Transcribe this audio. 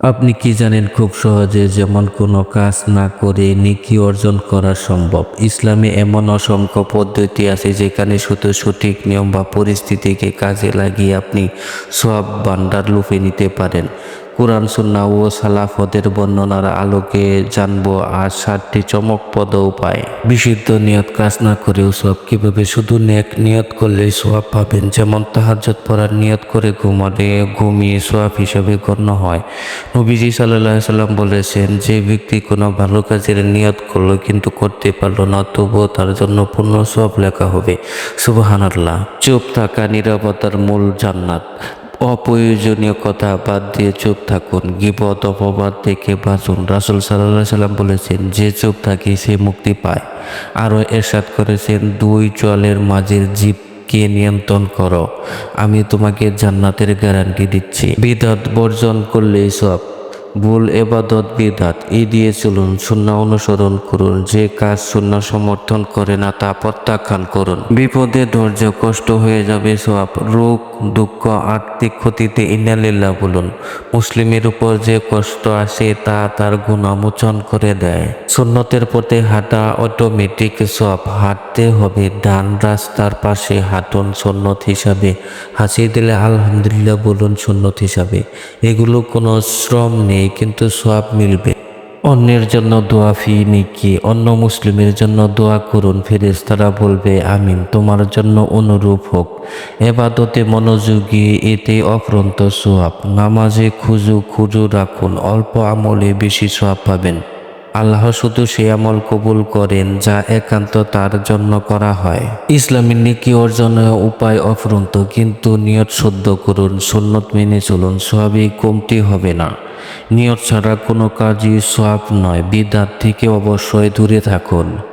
আপনি কি জানেন খুব সহজে যেমন কোনো কাজ না করে নেকি অর্জন করা সম্ভব? ইসলামে এমন অসংখ্য পদ্ধতি আছে যেখানে শুধু সঠিক নিয়ম বা পরিস্থিতিকে কাজে লাগিয়ে আপনি সব বান্ডার লুফে নিতে পারেন। কোরআন সুন্না ও সালাফদের বর্ণনার আলোকে জানব আর সাতটি চমকপদ উপায়। বিশুদ্ধ নিয়ত কাজ না করেও সব কীভাবে? শুধু নেক নিয়ত করলে সোয়াব পাবেন। যেমন তাহাজ্জত পড়ার নিয়ত করে ঘুমালে ঘুমিয়ে সোয়াব হিসাবে গণ্য হয়। নবীজি সাল্লাহ সাল্লাম বলেছেন, যে ব্যক্তি কোনো ভালো কাজের নিয়ত করল কিন্তু করতে পারল না, তবুও তার জন্য পূর্ণ সব লেখা হবে। সুবাহান চুপ থাকা নিরাপত্তার মূল জান্নাত। অপ্রয়োজনীয় কথা বাদ দিয়ে চুপ থাকুন। গিবত অপবাদ থেকে বাঁচুন। রাসুল সাল্লাহ সাল্লাম বলেছেন, যে চুপ থাকে সে মুক্তি পায়। আরও এরশাদ করেছেন, দুই জলের মাঝের জীব কে নিয়ন্ত্রণ করো। আমি তোমাকে জান্নাতের গ্যারান্টি দিচ্ছি। বিদাত বর্জন করলেই সব। ভুল এবাদত, বিদাত। এই দিয়ে চলুন শূন্য অনুসরণ করুন। যে কাজ শূন্য সমর্থন করে না, তা প্রত্যাখ্যান করুন। বিপদে ধৈর্য, কষ্ট হয়ে যাবে সব রোগ, দুঃখ, আর্থিক ক্ষতিতে ইনালিল্লাহ বলুন। মুসলিমের উপর যে কষ্ট আসে, তা তার গুণামোচন করে দেয়। সুন্নতের পথে হাঁটা অটোমেটিক সব হাঁটতে হবে, ডান রাস্তার পাশে হাঁটুন সুন্নত হিসাবে। হাসি দিলে আলহামদুলিল্লাহ বলুন সুন্নত হিসাবে। এগুলো কোনো শ্রম নেই। কিন্তু সব মিলবে। অন্যের জন্য দোয়া ফি নিকি, অন্য মুসলিমের জন্য দোয়া করুন, ফেরেশতারা বলবে, আমিন, তোমার জন্য অনুরূপ হোক। এবাদতে মনোযোগী, এতে অফরন্ত সোয়াব নামাজে খুজু খুজু রাখুন, অল্প আমলে বেশি সোয়াব পাবেন। আল্লাহ শুধু সে আমল কবুল করেন, যা একান্ত তার জন্য করা হয়। ইসলামের নিকি অর্জনের উপায় অফরন্ত, কিন্তু নিয়ত শুদ্ধ করুন, সুন্নত মেনে চলুন সবই কমতি হবে না। নিয়ত ছাড়া কোনো কাজই সব নয়। বিদাত থেকে অবশ্যই দূরে থাকুন।